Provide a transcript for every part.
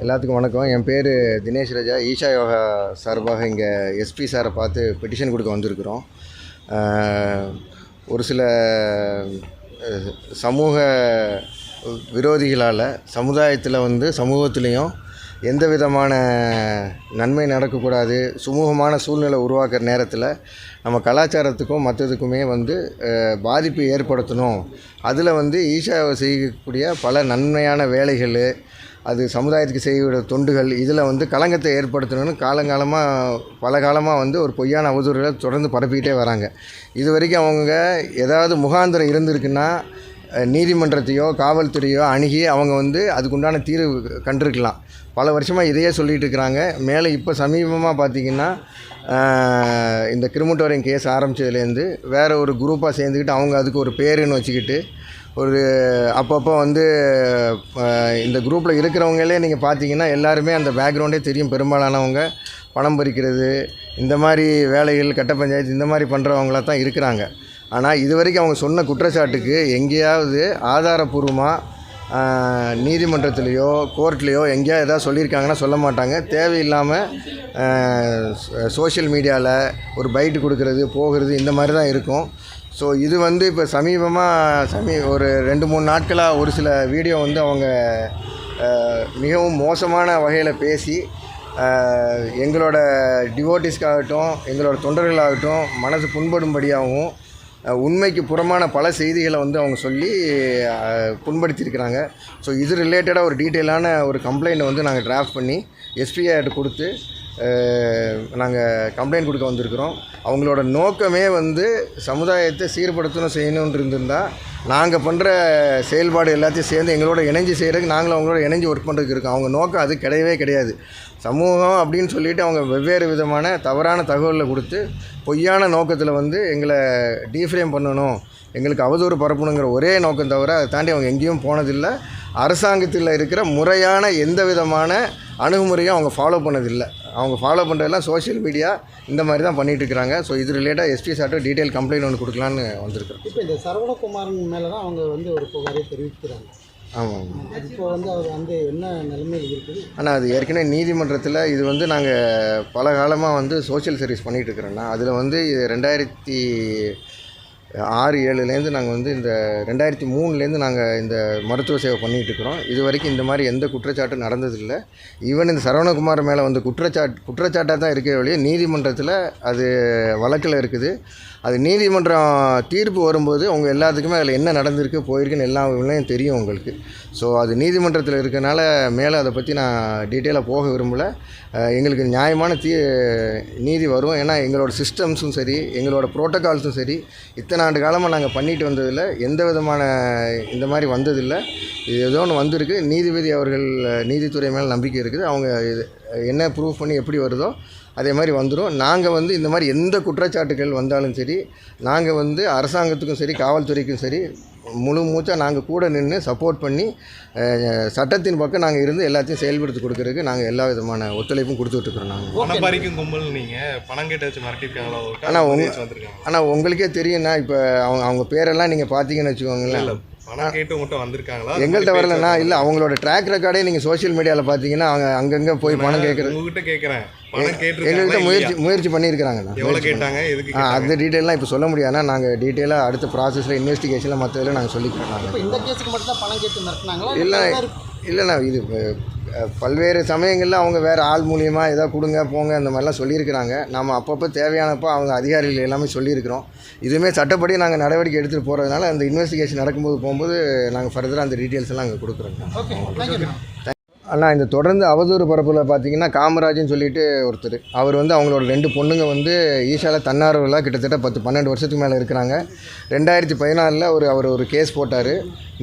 எல்லாத்துக்கும் வணக்கம். என் பேர் தினேஷ் ராஜா. ஈஷா யோகா சார்பாக இங்கே எஸ்பி சாரை பார்த்து பெட்டிஷன் கொடுக்க வந்திருக்கிறோம். ஒரு சில சமூக விரோதிகளால் சமுதாயத்தில் வந்து சமூகத்துலேயும் எந்த விதமான நன்மை நடக்கக்கூடாது சுமூகமான சூழ்நிலை உருவாக்குற நேரத்தில் நம்ம கலாச்சாரத்துக்கும் மற்றதுக்குமே வந்து பாதிப்பு ஏற்படுத்தணும். அதில் வந்து ஈஷாவை செய்யக்கூடிய பல நன்மையான வேலைகள் அது சமுதாயத்துக்கு செய்யக்கூடிய தொண்டுகள் இதில் வந்து களங்கத்தை ஏற்படுத்தணும்னு காலங்காலமாக பல காலமாக வந்து ஒரு பொய்யான அவதூறுகளை தொடர்ந்து பரப்பிக்கிட்டே வராங்க. இது வரைக்கும் அவங்க ஏதாவது முகாந்திரம் இருந்திருக்குன்னா நீதிமன்றத்தையோ காவல்துறையோ அணுகி அவங்க வந்து அதுக்குண்டான தீர்வு கண்டிருக்கலாம். பல வருஷமாக இதையே சொல்லிகிட்டு இருக்கிறாங்க. மேலே இப்போ சமீபமாக பார்த்தீங்கன்னா இந்த கிரிமிட்டோரியம் கேஸ் ஆரம்பித்ததுலேருந்து வேறு ஒரு குரூப்பாக சேர்ந்துக்கிட்டு அவங்க அதுக்கு ஒரு பேருன்னு வச்சுக்கிட்டு ஒரு அப்பப்போ வந்து இந்த குரூப்பில் இருக்கிறவங்களே நீங்கள் பார்த்தீங்கன்னா எல்லாருமே அந்த பேக்ரவுண்டே தெரியும். பெரும்பாலானவங்க பணம் பறிக்கிறது இந்த மாதிரி வேலைகள் கட்ட பஞ்சாயத்து இந்த மாதிரி பண்ணுறவங்களாக தான் இருக்கிறாங்க. ஆனால் இது வரைக்கும் அவங்க சொன்ன குற்றச்சாட்டுக்கு எங்கேயாவது ஆதாரப்பூர்வமாக நீதிமன்றத்துலேயோ கோர்ட்லேயோ எங்கேயா எதாவது சொல்லியிருக்காங்கன்னா சொல்ல மாட்டாங்க. தேவையில்லாமல் சோஷியல் மீடியாவில் ஒரு பைட்டு கொடுக்கறது போகிறது இந்த மாதிரி தான் இருக்கும். ஸோ இது வந்து இப்போ சமீபமாக சமீ ஒரு ரெண்டு மூணு நாட்களாக ஒரு சில வீடியோ வந்து அவங்க மிகவும் மோசமான வகையில் பேசி எங்களோட டிவோட்டிஸ்க்காகட்டும் எங்களோட தொண்டர்களாகட்டும் மனசு புண்படும்படியாகவும் உண்மைக்கு புறமான பல செய்திகளை வந்து அவங்க சொல்லி புண்படுத்தியிருக்கிறாங்க. ஸோ இது ரிலேட்டடாக ஒரு டீட்டெயிலான ஒரு கம்ப்ளைண்ட் வந்து நாங்கள் டிராஃப்ட் பண்ணி எஸ்பிஐட்ட கொடுத்து நாங்கள் கம்ப்ளைண்ட் கொடுக்க வந்திருக்கிறோம். அவங்களோட நோக்கமே வந்து சமுதாயத்தை சீர்படுத்தணும் செய்யணும்னு இருந்திருந்தால் நாங்கள் பண்ணுற செயல்பாடு எல்லாத்தையும் சேர்ந்து எங்களோட இணைஞ்சு செய்கிறதுக்கு நாங்களும் அவங்களோட இணைஞ்சு ஒர்க் பண்ணுறதுக்கு இருக்கோம். அவங்க நோக்கம் அது கிடையவே கிடையாது. சமூகம் அப்படின்னு சொல்லிட்டு அவங்க வெவ்வேறு விதமான தவறான தகவலை கொடுத்து பொய்யான நோக்கத்தில் வந்து எங்களை டீஃப்ரேம் பண்ணணும் எங்களுக்கு அவதூறு பரப்பணுங்கிற ஒரே நோக்கம் தவிர அதை தாண்டி அவங்க எங்கேயும் போனதில்லை. அரசாங்கத்தில் இருக்கிற முறையான எந்த விதமான அணுகுமுறையும் அவங்க ஃபாலோ பண்ணதில்லை. அவங்க ஃபாலோ பண்ணுறதெல்லாம் சோஷியல் மீடியா இந்த மாதிரி தான் பண்ணிகிட்டு இருக்கிறாங்க. ஸோ இது ரிலேட்டாக எஸ்பி சார்ட்ட டீட்டெயில் கம்ப்ளைண்ட் ஒன்று கொடுக்கலான்னு வந்திருக்கிறோம். இப்போ இந்த சரவணகுமாரன் மேலே தான் அவங்க வந்து ஒரு புகாரை தெரிவிக்கிறாங்க. ஆமாம் இப்போ வந்து அவர் வந்து என்ன நிலைமையில் இருக்குது? ஆனால் அது ஏற்கனவே நீதிமன்றத்தில் இது வந்து நாங்கள் பல காலமாக வந்து சோஷியல் சர்வீஸ் பண்ணிகிட்டு இருக்கிறோன்னா அதில் வந்து இது ரெண்டாயிரத்தி ஆறு ஏழுலேருந்து நாங்கள் வந்து இந்த ரெண்டாயிரத்தி மூணுலேருந்து நாங்கள் இந்த மருத்துவ சேவை பண்ணிகிட்டு இருக்கிறோம். இது வரைக்கும் இந்த மாதிரி எந்த குற்றச்சாட்டும் நடந்ததில்லை. ஈவன் இந்த சரவணகுமார் மேலே வந்து குற்றச்சாட்டு குற்றச்சாட்டாக தான் இருக்கிற வழியே நீதிமன்றத்தில் அது வழக்கில் இருக்குது. அது நீதிமன்றம் தீர்ப்பு வரும்போது அவங்க எல்லாத்துக்குமே அதில் என்ன நடந்திருக்கு போயிருக்குன்னு எல்லா தெரியும் உங்களுக்கு. ஸோ அது நீதிமன்றத்தில் இருக்கனால மேலே அதை பற்றி நான் டீட்டெயிலாக போக விரும்பல. எங்களுக்கு நியாயமான தீ நீதி வரும். ஏன்னா எங்களோட சிஸ்டம்ஸும் சரி எங்களோட ப்ரோட்டோகால்ஸும் சரி இத்தனை ஆண்டு காலமாக நாங்கள் பண்ணிட்டு வந்ததில்லை. எந்த விதமான இந்த மாதிரி வந்ததில்லை. இது ஏதோ ஒன்று வந்திருக்கு. நீதிபதி அவர்கள் நீதித்துறை மேலே நம்பிக்கை இருக்குது. அவங்க இது என்ன ப்ரூவ் பண்ணி எப்படி வருதோ அதே மாதிரி வந்துடும் நாங்கள் வந்து இந்த மாதிரி எந்த குற்றச்சாட்டுகள் வந்தாலும் சரி நாங்கள் வந்து அரசாங்கத்துக்கும் சரி காவல்துறைக்கும் சரி முழு மூச்சாக நாங்கள் கூட நின்று சப்போர்ட் பண்ணி சட்டத்தின் பக்கம் நாங்கள் இருந்து எல்லாத்தையும் செயல்படுத்தி கொடுக்கறதுக்கு நாங்கள் எல்லா விதமான ஒத்துழைப்பும் கொடுத்துட்ருக்குறோம் நாங்கள் பணம் பறிக்கும் கும்பல் நீங்க பணம் கேட்டு வச்சு மிரட்டிருக்காங்களா ஒரு ஆனா உங்க- ஆனால் உங்களுக்கே தெரியும்னா இப்போ அவங்க அவங்க பேரெல்லாம் நீங்கள் பார்த்தீங்கன்னு வச்சுக்கோங்களேன். பணம் கேட்டு உங்கள்கிட்ட வந்திருக்காங்களா? எங்கள்கிட்ட வரலன்னா இல்லை அவங்களோட ட்ராக் ரெக்கார்டே நீங்கள் சோஷியல் மீடியாவில் பார்த்தீங்கன்னா அவங்க அங்கங்கே போய் பணம் கேட்குறது உங்ககிட்ட கேக்குறேன். பணம் எங்கள்கிட்ட கேட்டிருக்காங்களா முயற்சி முயற்சி பண்ணியிருக்கிறாங்கண்ணா எவ்வளவு கேட்டாங்க? எதுக்கு ஆ அந்த டீட்டெயிலாம் இப்போ சொல்ல முடியாதுன்னா நாங்கள் டீட்டெயிலாக அடுத்த ப்ராசஸில் இன்வெஸ்டிகேஷனில் மற்றதில் நாங்கள் சொல்லிக்கிறோம் இந்த கேஸுக்கு மட்டும் தான் பணம் கேட்டு மிரட்டினாங்களா? இல்லை இல்லைண்ணா இது பல்வேறு சமயங்களில் அவங்க வேறு ஆள் மூலியமாக ஏதோ கொடுங்க போங்க அந்த மாதிரிலாம் சொல்லியிருக்கிறாங்க. நம்ம அப்பப்போ தேவையானப்போ அவங்க அதிகாரிகள் எல்லாமே சொல்லியிருக்கிறோம். இதுவுமே சட்டப்படி நாங்கள் நடவடிக்கை எடுத்துகிட்டு போகிறதுனால அந்த இன்வெஸ்டிகேஷன் நடக்கும்போது போகும்போது நாங்கள் ஃபர்தராக அந்த டீட்டெயில்ஸ் எல்லாம் அங்கே கொடுக்குறோங்க. ஆனால் அண்ணா இந்த தொடர்ந்து அவதூறு பரப்பில் பார்த்தீங்கன்னா காமராஜ்னு சொல்லிட்டு ஒருத்தர். அவர் வந்து அவங்களோட ரெண்டு பொண்ணுங்க வந்து ஈஷாவில் தன்னார்வலாக கிட்டத்தட்ட பத்து பன்னெண்டு வருஷத்துக்கு மேலே இருக்கிறாங்க. ரெண்டாயிரத்தி பதினாலில் ஒரு அவர் ஒரு கேஸ் போட்டார்.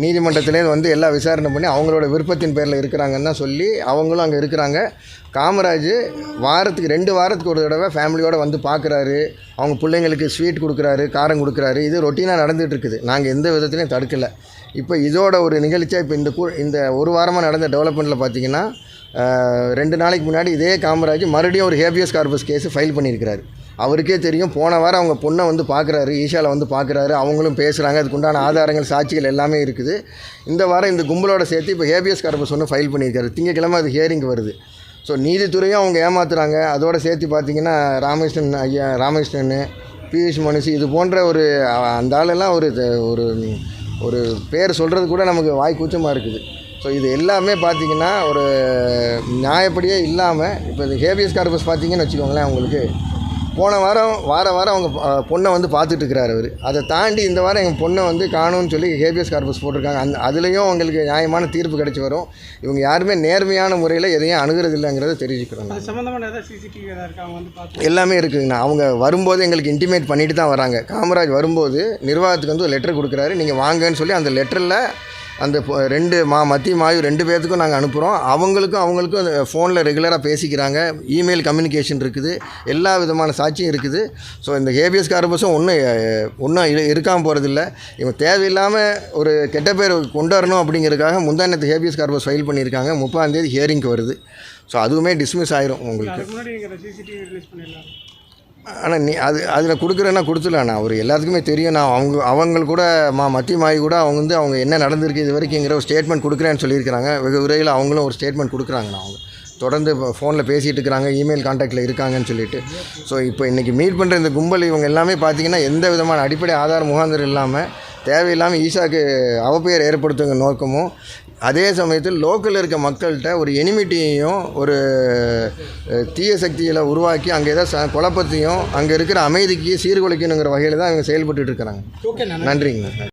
நீதிமன்றத்திலேருந்து வந்து எல்லா விசாரணை பண்ணி அவங்களோட விருப்பத்தின் பேரில் இருக்கிறாங்கன்னு தான் சொல்லி அவங்களும் அங்கே இருக்கிறாங்க. காமராஜ் வாரத்துக்கு ரெண்டு வாரத்துக்கு ஒரு தடவை ஃபேமிலியோடு வந்து பார்க்குறாரு அவங்க பிள்ளைங்களுக்கு ஸ்வீட் கொடுக்குறாரு காரம் கொடுக்குறாரு. இது ரொட்டீனாக நடந்துகிட்டு இருக்குது. நாங்கள் எந்த விதத்துலையும் தடுக்கலை. இப்போ இதோட ஒரு நிகழ்ச்சியாக இப்போ இந்த கூ இந்த ஒரு வாரமாக நடந்த டெவலப்மெண்ட்டில் பார்த்தீங்கன்னா பார்த்திங்கன்னா ரெண்டு நாளைக்கு முன்னாடி இதே காமராஜ் மறுபடியும் ஒரு ஹேபியஸ் கார்பஸ் கேஸ் ஃபைல் பண்ணியிருக்கிறாரு. அவருக்கே தெரியும் போன வாரம் அவங்க பொண்ணை வந்து பார்க்குறாரு ஈஷாவில் வந்து பார்க்குறாரு அவங்களும் பேசுகிறாங்க அதுக்குண்டான ஆதாரங்கள் சாட்சிகள் எல்லாமே இருக்குது. இந்த வாரம் இந்த கும்பலோட சேர்த்து இப்போ ஹேபியஸ் கார்பஸ் ஒன்று ஃபைல் பண்ணியிருக்காரு. திங்கக்கிழமை அது ஹியரிங் வருது. ஸோ நீதித்துறையும் அவங்க ஏமாத்துறாங்க. அதோட சேர்த்து பார்த்தீங்கன்னா ராமகிருஷ்ணன் ஐயா ராமகிருஷ்ணன் பியூஷ் மனுஷி இது போன்ற ஒரு அந்த ஆளெல்லாம் ஒரு த- ஒரு ஒரு பேர் சொல்கிறது கூட நமக்கு வாய் கூச்சமாக இருக்குது. ஸோ இது எல்லாமே பார்த்தீங்கன்னா ஒரு நியாயப்படியே இல்லாமல் இப்போ இந்த ஹேபியஸ் கார்பஸ் பார்த்தீங்கன்னு வச்சுக்கோங்களேன் உங்களுக்கு. போன வாரம் வார வாரம் அவங்க பொண்ணை வந்து பார்த்துட்டு இருக்கிறாரு அவர். அதை தாண்டி இந்த வாரம் எங்கள் பொண்ணை வந்து காணும்னு சொல்லி ஹேபியஸ் கார்பஸ் போட்டிருக்காங்க. அந்த அதுலேயும் அவங்களுக்கு நியாயமான தீர்ப்பு கிடைச்சி வரும். இவங்க யாருமே நேர்மையான முறையில் எதையும் அணுகிறது இல்லைங்கிறத தெரிஞ்சுக்கிறோம். எல்லாமே இருக்குங்கண்ணா. அவங்க வரும்போது எங்களுக்கு இன்டிமேட் பண்ணிட்டு தான் வராங்க. காமராஜ் வரும்போது நிர்வாகத்துக்கு வந்து ஒரு லெட்டர் கொடுக்குறாரு. நீங்கள் வாங்கன்னு சொல்லி அந்த லெட்டரில் அந்த ரெண்டு மா மத்திய மாயு ரெண்டு பேர்த்துக்கும் நாங்கள் அனுப்புகிறோம் அவங்களுக்கும் அவங்களுக்கும் அந்த ஃபோனில் ரெகுலராக பேசிக்கிறாங்க. இமெயில் கம்யூனிகேஷன் இருக்குது. எல்லா விதமான சாட்சியும் இருக்குது. ஸோ இந்த ஹேபியஸ் கார்பஸும் ஒன்றும் ஒன்றும் இருக்காமல் போகிறதில்ல இவங்க தேவையில்லாமல் ஒரு கெட்ட பேர் கொண்டு வரணும் அப்படிங்கிறதுக்காக முந்தானத்து ஹேபியஸ் கார்பஸ் ஃபைல் பண்ணியிருக்காங்க. முப்பாந்தேதி ஹியரிங்க்கு வருது. ஸோ அதுவுமே டிஸ்மிஸ் ஆயிரும் உங்களுக்கு. ஆனால் நீ அது அதில் கொடுக்குறேன்னா கொடுத்துடலாண்ணா. அவர் எல்லாத்துக்குமே தெரியும். நான் அவங்க அவங்க கூட மா மத்திய மாயி கூட அவங்க வந்து அவங்க என்ன நடந்திருக்கு இது வரைக்குங்கிற ஒரு ஸ்டேட்மெண்ட் கொடுக்குறேன்னு சொல்லியிருக்கிறாங்க. வெகு விரைவில் அவங்களும் ஒரு ஸ்டேட்மெண்ட் கொடுக்குறாங்கண்ணா அவங்க. தொடர்ந்து ஃபோனில் பேசிகிட்டு இருக்கிறாங்க. இமெயில் காண்டாக்டில் இருக்காங்கன்னு சொல்லிட்டு. ஸோ இப்போ இன்றைக்கி மீட் பண்ணுற இந்த கும்பல் இவங்க எல்லாமே பார்த்தீங்கன்னா எந்த விதமான அடிப்படை ஆதார முகாந்திரம் இல்லாமல் தேவையில்லாமல் ஈஷாக்கு அவப்பெயர் ஏற்படுத்துங்க நோக்கமும். அதே சமயத்தில் லோக்கலில் இருக்க மக்கள்கிட்ட ஒரு எனிமிட்டியையும் ஒரு தீய சக்திகளை உருவாக்கி அங்கே ஏதாவது ச- குழப்பத்தையும் அங்கே இருக்கிற அமைதிக்கு சீர்குலைக்கணுங்கிற வகையில் தான் இவங்க செயல்பட்டுட்டு இருக்கிறாங்க. ஓகே நன்றிங்கண்ணா.